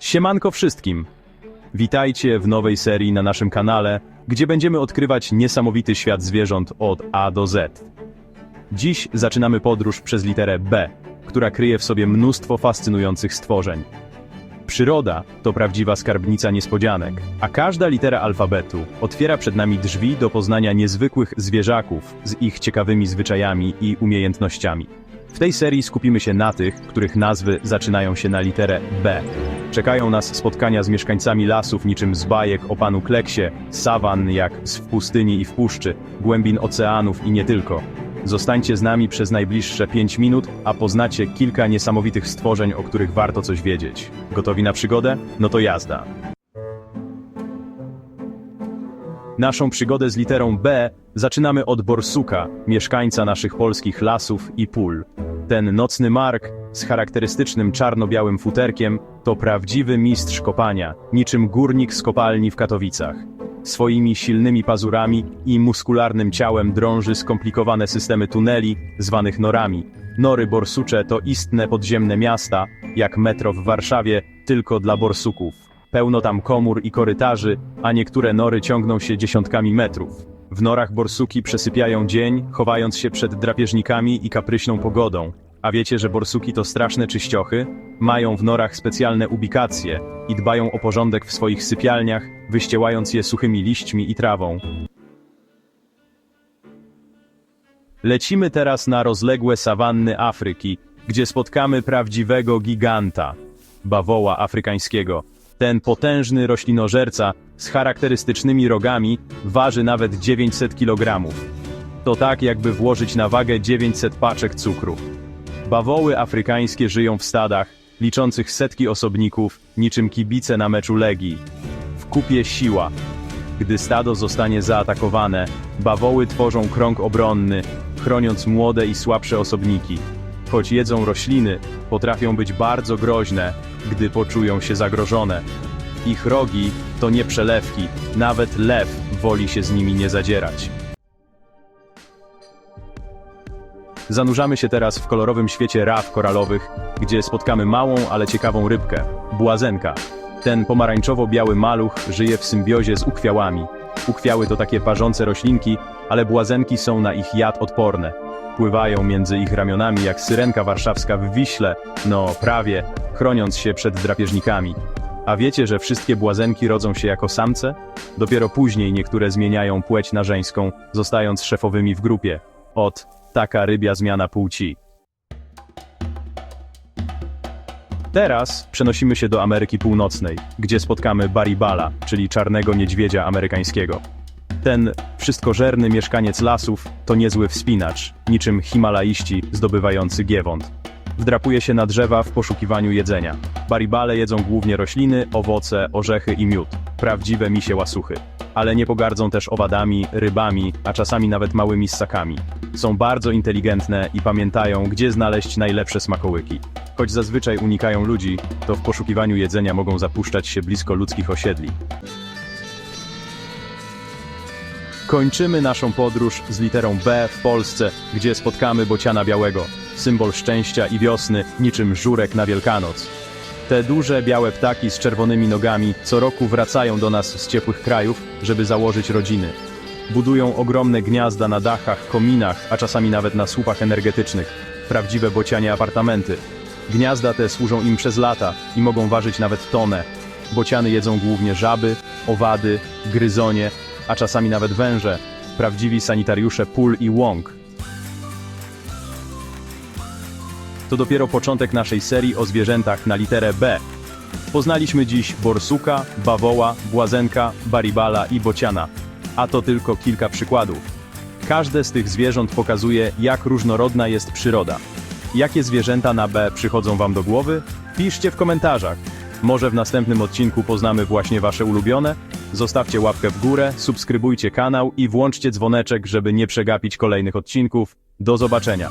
Siemanko wszystkim! Witajcie w nowej serii na naszym kanale, gdzie będziemy odkrywać niesamowity świat zwierząt od A do Z. Dziś zaczynamy podróż przez literę B, która kryje w sobie mnóstwo fascynujących stworzeń. Przyroda to prawdziwa skarbnica niespodzianek, a każda litera alfabetu otwiera przed nami drzwi do poznania niezwykłych zwierzaków z ich ciekawymi zwyczajami i umiejętnościami. W tej serii skupimy się na tych, których nazwy zaczynają się na literę B. Czekają nas spotkania z mieszkańcami lasów niczym z bajek o panu Kleksie, sawan jak z w pustyni i w puszczy, głębin oceanów i nie tylko. Zostańcie z nami przez najbliższe 5 minut, a poznacie kilka niesamowitych stworzeń, o których warto coś wiedzieć. Gotowi na przygodę? No to jazda. Naszą przygodę z literą B zaczynamy od borsuka, mieszkańca naszych polskich lasów i pól. Ten nocny mark z charakterystycznym czarno-białym futerkiem to prawdziwy mistrz kopania, niczym górnik z kopalni w Katowicach. Swoimi silnymi pazurami i muskularnym ciałem drąży skomplikowane systemy tuneli, zwanych norami. Nory borsucze to istne podziemne miasta, jak metro w Warszawie, tylko dla borsuków. Pełno tam komór i korytarzy, a niektóre nory ciągną się dziesiątkami metrów. W norach borsuki przesypiają dzień, chowając się przed drapieżnikami i kapryśną pogodą. A wiecie, że borsuki to straszne czyściochy? Mają w norach specjalne ubikacje i dbają o porządek w swoich sypialniach, wyściełając je suchymi liśćmi i trawą. Lecimy teraz na rozległe sawanny Afryki, gdzie spotkamy prawdziwego giganta bawoła afrykańskiego. Ten potężny roślinożerca z charakterystycznymi rogami waży nawet 900 kg. To tak, jakby włożyć na wagę 900 paczek cukru. Bawoły afrykańskie żyją w stadach, liczących setki osobników, niczym kibice na meczu Legii. W kupie siła. Gdy stado zostanie zaatakowane, bawoły tworzą krąg obronny, chroniąc młode i słabsze osobniki. Choć jedzą rośliny, potrafią być bardzo groźne, gdy poczują się zagrożone. Ich rogi to nie przelewki, nawet lew woli się z nimi nie zadzierać. Zanurzamy się teraz w kolorowym świecie raf koralowych, gdzie spotkamy małą, ale ciekawą rybkę błazenka. Ten pomarańczowo-biały maluch żyje w symbiozie z ukwiałami. Ukwiały to takie parzące roślinki, ale błazenki są na ich jad odporne. Pływają między ich ramionami jak syrenka warszawska w Wiśle, no prawie, chroniąc się przed drapieżnikami. A wiecie, że wszystkie błazenki rodzą się jako samce? Dopiero później niektóre zmieniają płeć na żeńską, zostając szefowymi w grupie. Ot, taka rybia zmiana płci. Teraz przenosimy się do Ameryki Północnej, gdzie spotkamy Baribala, czyli czarnego niedźwiedzia amerykańskiego. Ten wszystkożerny mieszkaniec lasów to niezły wspinacz, niczym himalaiści zdobywający giewont. Wdrapuje się na drzewa w poszukiwaniu jedzenia. Baribale jedzą głównie rośliny, owoce, orzechy i miód. Prawdziwe misie łasuchy. Ale nie pogardzą też owadami, rybami, a czasami nawet małymi ssakami. Są bardzo inteligentne i pamiętają, gdzie znaleźć najlepsze smakołyki. Choć zazwyczaj unikają ludzi, to w poszukiwaniu jedzenia mogą zapuszczać się blisko ludzkich osiedli. Kończymy naszą podróż z literą B w Polsce, gdzie spotkamy bociana białego, symbol szczęścia i wiosny, niczym żurek na Wielkanoc. Te duże białe ptaki z czerwonymi nogami co roku wracają do nas z ciepłych krajów, żeby założyć rodziny. Budują ogromne gniazda na dachach, kominach, a czasami nawet na słupach energetycznych. Prawdziwe bocianie apartamenty. Gniazda te służą im przez lata i mogą ważyć nawet tonę. Bociany jedzą głównie żaby, owady, gryzonie, a czasami nawet węże. Prawdziwi sanitariusze pól i łąk. To dopiero początek naszej serii o zwierzętach na literę B. Poznaliśmy dziś borsuka, bawoła, błazenka, baribala i bociana. A to tylko kilka przykładów. Każde z tych zwierząt pokazuje, jak różnorodna jest przyroda. Jakie zwierzęta na B przychodzą Wam do głowy? Piszcie w komentarzach. Może w następnym odcinku poznamy właśnie Wasze ulubione? Zostawcie łapkę w górę, subskrybujcie kanał i włączcie dzwoneczek, żeby nie przegapić kolejnych odcinków. Do zobaczenia.